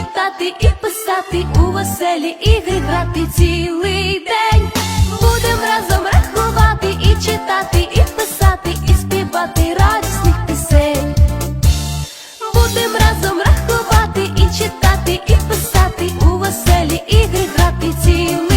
читати і писати у веселі ігри грати цілий день. Будем разом рахувати і читати, і писати, і співати радісних пісень. Будемо разом рахувати і читати, і писати у веселі ігри грати цілий день.